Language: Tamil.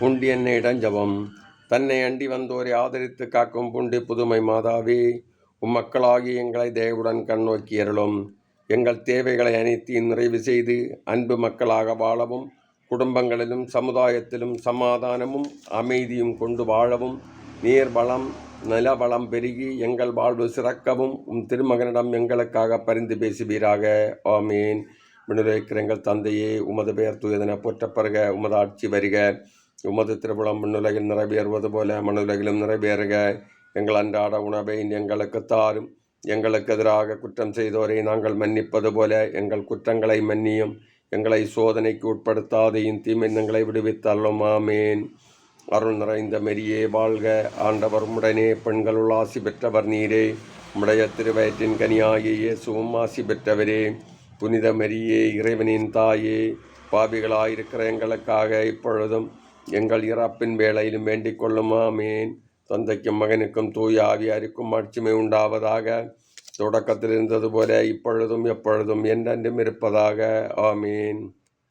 புண்டி என்ன இடஞ்சவம் தன்னை அண்டி வந்தோரை ஆதரித்து காக்கும் புண்டி புதுமை மாதாவே உம்மக்களாகி எங்களை தேவுடன் கண்ணோக்கி அருளும். எங்கள் தேவைகளை அனைத்தையும் நிறைவு செய்து அன்பு மக்களாக வாழவும் குடும்பங்களிலும் சமுதாயத்திலும் சமாதானமும் அமைதியும் கொண்டு வாழவும் நீர் வளம் நிலவளம் பெருகி எங்கள் வாழ்வு சிறக்கவும் உம் திருமகனிடம் எங்களுக்காக பரிந்து பேசுவீராக. ஆமீன். விண்ணுலகிற எங்கள் தந்தையே உமது பெயர் தூயதென போற்றப்பருக உமது ஆட்சி வருக. உமது திருவிழம் விண்ணுலகில் நிறைவேறுவது போல மண்ணுலகிலும் நிறைவேறுக எங்கள் அன்றாட உணவை எங்களுக்கு தாரும். எங்களுக்கு எதிராக குற்றம் செய்தோரை நாங்கள் மன்னிப்பது போல எங்கள் குற்றங்களை மன்னியும். எங்களை சோதனைக்கு உட்படுத்தாதையும் தீமெண்ணங்களை விடுவித்தள்ளும் ஆமேன். அருள் நிறைந்த மெரியே வாழ்க. ஆண்டவர் உடனே பெண்களுள் ஆசி பெற்றவர் நீரே. உடைய திருவயிற்றின் கனியாகியே இயேசுவும் ஆசி பெற்றவரே. புனித மெரியே இறைவனின் தாயே. பாபிகளாயிருக்கிற எங்களுக்காக இப்பொழுதும் எங்கள் இறப்பின் வேளையிலும் வேண்டிக் கொள்ளும். ஆமேன். தந்தைக்கும் மகனுக்கும் தூய ஆவியாருக்கும் ஆட்சிமை உண்டாவதாக. தொடக்கத்தில் இருந்தது போல இப்பொழுதும் எப்பொழுதும் என்றென்றும் இருப்பதாக. ஆமீன்.